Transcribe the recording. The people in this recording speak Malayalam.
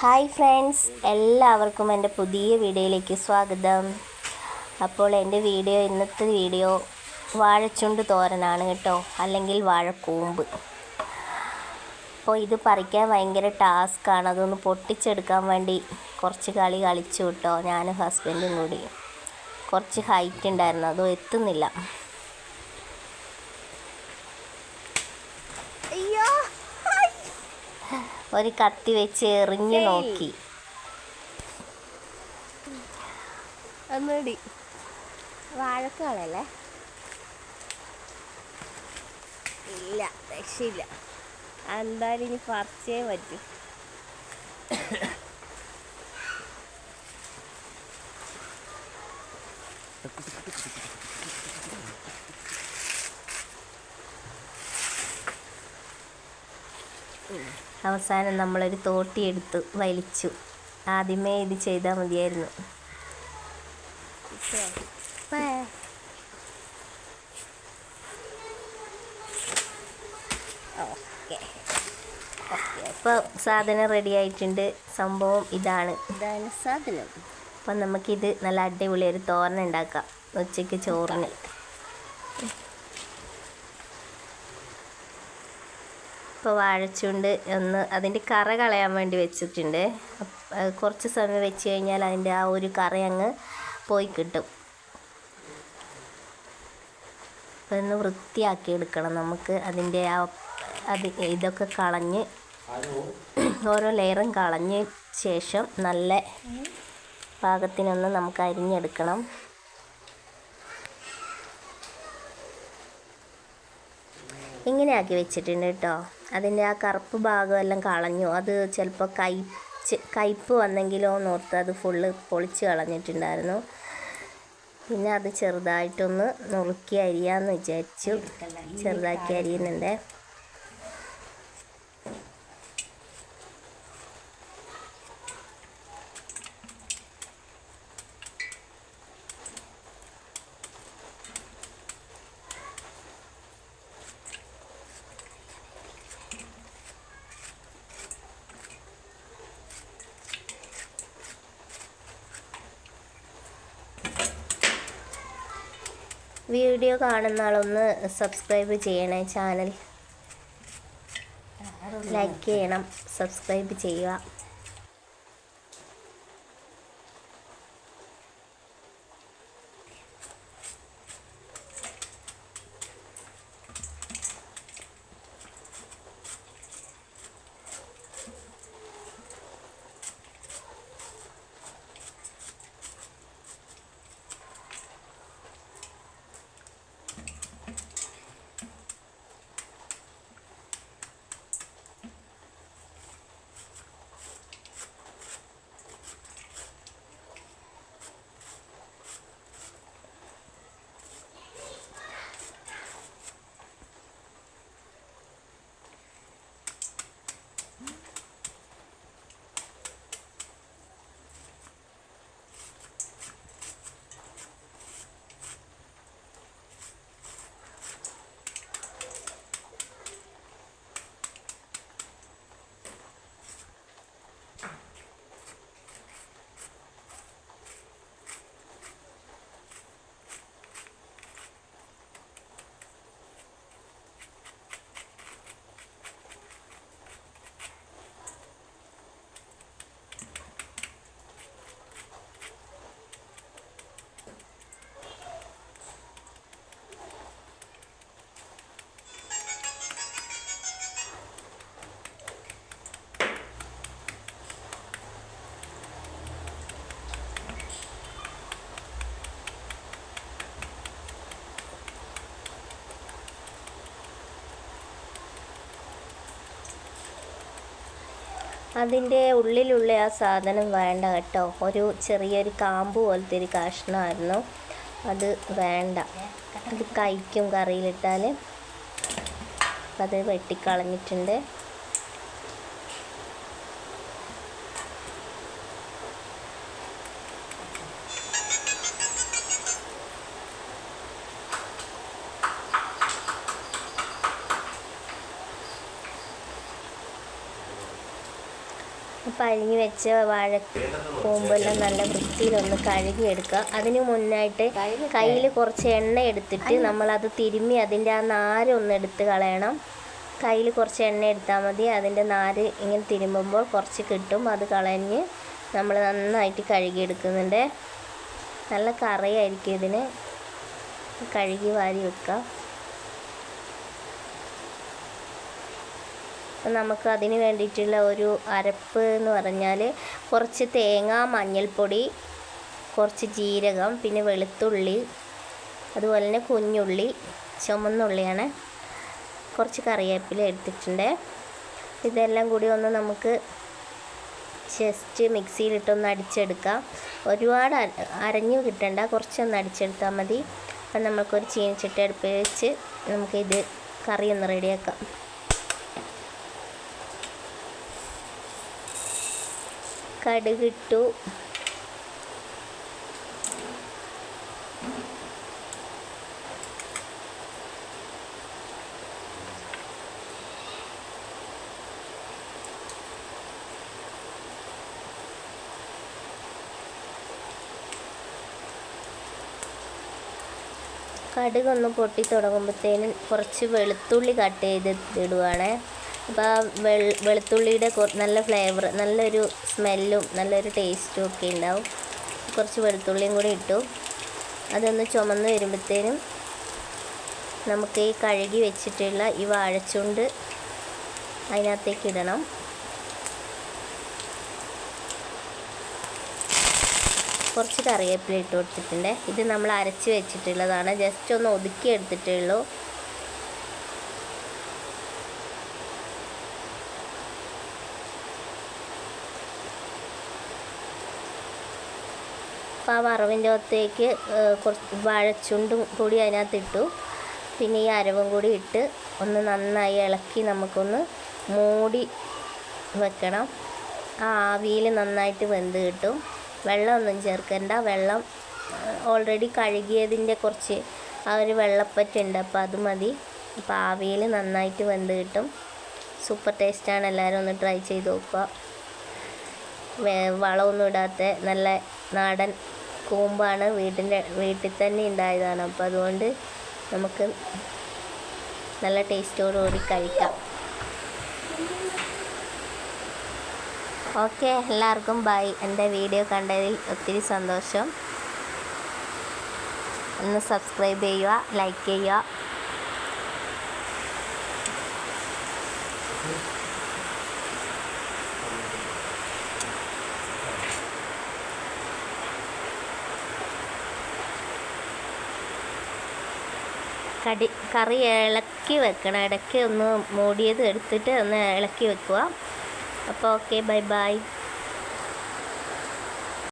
ഹായ് ഫ്രണ്ട്സ് എല്ലാവർക്കും എന്റെ പുതിയ വീഡിയോയിലേക്ക് സ്വാഗതം. അപ്പോൾ എന്റെ വീഡിയോ ഇന്നത്തെ വീഡിയോ വാഴച്ചുണ്ട് തോരനാണ് കേട്ടോ. അല്ലെങ്കിൽ വാഴക്കൂമ്പ്. അപ്പോൾ ഇത് പറിക്കാൻ ഭയങ്കര ടാസ്ക്കാണ് അതൊന്ന് പൊട്ടിച്ചെടുക്കാൻ വേണ്ടി കുറച്ച് കളി കളിച്ചു കേട്ടോ. ഞാനും ഹസ്ബൻഡും കൂടി. കുറച്ച് ഹൈറ്റ് ഉണ്ടായിരുന്നു. അതോ എത്തുന്നില്ല. ഒരു കത്തി വെച്ച് എറിഞ്ഞു നോക്കി. ഒന്നുകൂടി. വാഴക്കാളല്ലേ ഇല്ല രക്ഷയില്ല. എന്തായാലും ഇനി പറിച്ചേ പറ്റൂ. അവസാനം നമ്മളൊരു തോട്ടി എടുത്തു വലിച്ചു. ആദ്യമേ ഇത് ചെയ്താൽ മതിയായിരുന്നു. ഓക്കെ. ഇപ്പോൾ സാധനം റെഡി ആയിട്ടുണ്ട്. സംഭവം ഇതാണ്. ഇതാണ് സാധനം. അപ്പം നമുക്കിത് നല്ല അടിപൊളി ഒരു തോരൻ ഉണ്ടാക്കാം. ഉച്ചയ്ക്ക് ചോറിന്. ഇപ്പോൾ വാഴച്ചുണ്ട് ഒന്ന് അതിന്റെ കറ കളയാൻ വേണ്ടി വെച്ചിട്ടുണ്ട്. കുറച്ച് സമയം വെച്ച് കഴിഞ്ഞാൽ അതിന്റെ ആ ഒരു കറ അങ്ങ് പോയി കിട്ടും. അപ്പോൾ ഒന്ന് വൃത്തിയാക്കി എടുക്കണം നമുക്ക്. അതിന്റെ ആ അത് ഇതൊക്കെ കളഞ്ഞ് ഓരോ ലെയറും കളഞ്ഞ് ശേഷം നല്ല പാകത്തിനൊന്ന് നമുക്ക് അരിഞ്ഞെടുക്കണം. ഇങ്ങനെ ആക്കി വെച്ചിട്ടുണ്ട് കേട്ടോ. അതിന്റെ ആ കറുപ്പ് ഭാഗം എല്ലാം കളഞ്ഞു. അത് ചിലപ്പോൾ കയ്ച്ച് കയ്പ്പ് വന്നെങ്കിലോ എന്നോർത്ത് അത് ഫുള്ള് പൊളിച്ച് കളഞ്ഞിട്ടുണ്ടായിരുന്നു. പിന്നെ അത് ചെറുതായിട്ടൊന്ന് നുറുക്കി അരിയാന്ന് വിചാരിച്ചു. ചെറുതാക്കി അരിയുന്നുണ്ട്. വീഡിയോ കാണുന്ന ആളൊന്ന് സബ്സ്ക്രൈബ് ചെയ്യണേ ചാനൽ ലൈക്ക് ചെയ്യണം സബ്സ്ക്രൈബ് ചെയ്യുക. അതിന്റെ ഉള്ളിലുള്ള ആ സാധനം വേണ്ട കേട്ടോ. ഒരു ചെറിയൊരു കാമ്പ് പോലത്തെ ഒരു കഷ്ണമായിരുന്നു. അത് വേണ്ട. അത് കഴിക്കും കറിയിലിട്ടാൽ അത് വെട്ടിക്കളഞ്ഞിട്ടുണ്ട്. അപ്പോൾ അരിഞ്ഞ് വെച്ച വാഴ കൂമ്പെല്ലാം നല്ല വൃത്തിയിലൊന്ന് കഴുകിയെടുക്കുക. അതിന് മുന്നായിട്ട് കയ്യിൽ കുറച്ച് എണ്ണ എടുത്തിട്ട് നമ്മളത് തിരുമ്മി അതിന്റെ ആ നാര് ഒന്ന് എടുത്ത് കളയണം. കയ്യിൽ കുറച്ച് എണ്ണ എടുത്താൽ മതി. അതിന്റെ നാര് ഇങ്ങനെ തിരുമ്പുമ്പോൾ കുറച്ച് കിട്ടും. അത് കളഞ്ഞ് നമ്മൾ നന്നായിട്ട് കഴുകിയെടുക്കുന്നുണ്ട്. നല്ല കറിയായിരിക്കും ഇതിന്. കഴുകി വാരി വെക്കുക. അപ്പം നമുക്ക് അതിന് വേണ്ടിയിട്ടുള്ള ഒരു അരപ്പ് എന്ന് പറഞ്ഞാൽ കുറച്ച് തേങ്ങ മഞ്ഞൾപ്പൊടി കുറച്ച് ജീരകം പിന്നെ വെളുത്തുള്ളി അതുപോലെ തന്നെ കുഞ്ഞുള്ളി ചുമന്നുള്ളിയാണ് കുറച്ച് കറിവേപ്പില എടുത്തിട്ടുണ്ട്. ഇതെല്ലാം കൂടി ഒന്ന് നമുക്ക് ജസ്റ്റ് മിക്സിയിലിട്ടൊന്ന് അടിച്ചെടുക്കാം. ഒരുപാട് അരഞ്ഞ് കിട്ടണ്ട കുറച്ചൊന്ന് അടിച്ചെടുത്താൽ മതി. അപ്പം നമുക്കൊരു ചീനച്ചട്ടി അടുപ്പിൽ വെച്ച് നമുക്കിത് കറി ഒന്ന് റെഡിയാക്കാം. കടുകിട്ടു കടുകൊന്ന് പൊട്ടി തുടങ്ങുമ്പോഴത്തേനും കുറച്ച് വെളുത്തുള്ളി കട്ട് ചെയ്ത് ഇടുവാണ്. അപ്പോൾ വെളുത്തുള്ളിയുടെ നല്ല ഫ്ലേവർ നല്ലൊരു സ്മെല്ലും നല്ലൊരു ടേസ്റ്റും ഒക്കെ ഉണ്ടാവും. കുറച്ച് വെളുത്തുള്ളിയും കൂടി ഇട്ടു. അതൊന്ന് ചുമന്ന് വരുമ്പോഴത്തേനും നമുക്ക് ഈ കഴുകി വെച്ചിട്ടുള്ള ഈ വാഴച്ചുണ്ട് അതിനകത്തേക്ക് ഇടണം. കുറച്ച് കറിവേപ്പില ഇട്ട് കൊടുത്തിട്ടുണ്ട്. ഇത് നമ്മൾ അരച്ച് വെച്ചിട്ടുള്ളതാണ്. ജസ്റ്റ് ഒന്ന് ഒതുക്കി എടുത്തിട്ടേ അപ്പോൾ ആ വറവിന്റെ അകത്തേക്ക് കുറച്ച് വാഴച്ചുണ്ടും കൂടി അതിനകത്ത് ഇട്ടു. പിന്നെ ഈ അരവും കൂടി ഇട്ട് ഒന്ന് നന്നായി ഇളക്കി നമുക്കൊന്ന് മൂടി വെക്കണം. ആ ആവിയിൽ നന്നായിട്ട് വെന്ത് കിട്ടും. വെള്ളമൊന്നും ചേർക്കണ്ട. വെള്ളം ഓൾറെഡി കഴുകിയതിന്റെ കുറച്ച് ആ ഒരു വെള്ളപ്പറ്റുണ്ട്. അപ്പോൾ അത് മതി. അപ്പോൾ ആവിയിൽ നന്നായിട്ട് വെന്ത് കിട്ടും. സൂപ്പർ ടേസ്റ്റാണ്. എല്ലാവരും ഒന്ന് ട്രൈ ചെയ്ത് നോക്കുക. വളമൊന്നും ഇടാത്ത നല്ല നാടൻ കൂമ്പാണ് വീട്ടിന്റെ വീട്ടിൽ തന്നെ ഉണ്ടായതാണ്. അപ്പോൾ അതുകൊണ്ട് നമുക്ക് നല്ല ടേസ്റ്റോടുകൂടി കഴിക്കാം. ഓക്കെ എല്ലാവർക്കും ബൈ. എന്റെ വീഡിയോ കണ്ടതിൽ ഒത്തിരി സന്തോഷം. ഒന്ന് സബ്സ്ക്രൈബ് ചെയ്യുക ലൈക്ക് ചെയ്യുക. കടി കറി ഇളക്കി വെക്കണം. ഇടയ്ക്ക് ഒന്ന് മൂടിയത് എടുത്തിട്ട് ഒന്ന് ഇളക്കി വെക്കുക. അപ്പോൾ ഓക്കെ ബൈ ബൈ.